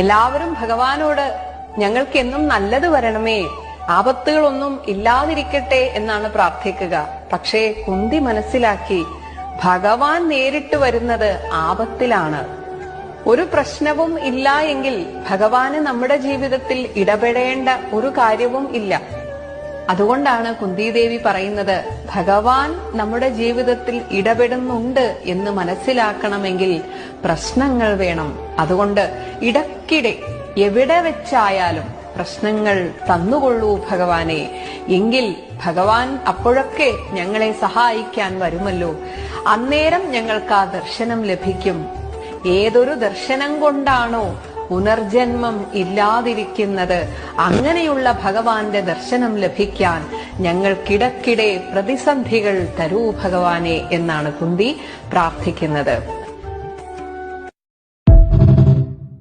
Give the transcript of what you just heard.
എല്ലാവരും ഭഗവാനോട് ഞങ്ങൾക്ക് എന്നും നല്ലത് വരണമേ ആപത്തുകളൊന്നും ഇല്ലാതിരിക്കട്ടെ എന്നാണ് പ്രാർത്ഥിക്കുക. പക്ഷേ കുന്തി മനസ്സിലാക്കി ഭഗവാൻ നേരിട്ട് വരുന്നത് ആപത്തിലാണ്. ഒരു പ്രശ്നവും ഇല്ല എങ്കിൽ ഭഗവാന് നമ്മുടെ ജീവിതത്തിൽ ഇടപെടേണ്ട ഒരു കാര്യവും ഇല്ല. അതുകൊണ്ടാണ് കുന്തിദേവി പറയുന്നത് ഭഗവാൻ നമ്മുടെ ജീവിതത്തിൽ ഇടപെടുന്നുണ്ട് എന്ന് മനസ്സിലാക്കണമെങ്കിൽ പ്രശ്നങ്ങൾ വേണം. അതുകൊണ്ട് ഇടക്കിടെ എവിടെ വെച്ചായാലും പ്രശ്നങ്ങൾ തന്നുകൊള്ളൂ ഭഗവാനെ. എങ്കിൽ ഭഗവാൻ അപ്പോഴൊക്കെ ഞങ്ങളെ സഹായിക്കാൻ വരുമല്ലോ. അന്നേരം ഞങ്ങൾക്ക് ആ ദർശനം ലഭിക്കും. ഏതൊരു ദർശനം കൊണ്ടാണോ പുനർജന്മം ഇല്ലാതിരിക്കുന്നത്. അങ്ങനെയുള്ള ഭഗവാന്റെ ദർശനം ലഭിക്കാൻ ഞങ്ങൾക്കിടക്കിടെ പ്രതിസന്ധികൾ തരൂ ഭഗവാനെ എന്നാണ് കുന്തി പ്രാർത്ഥിക്കുന്നത്.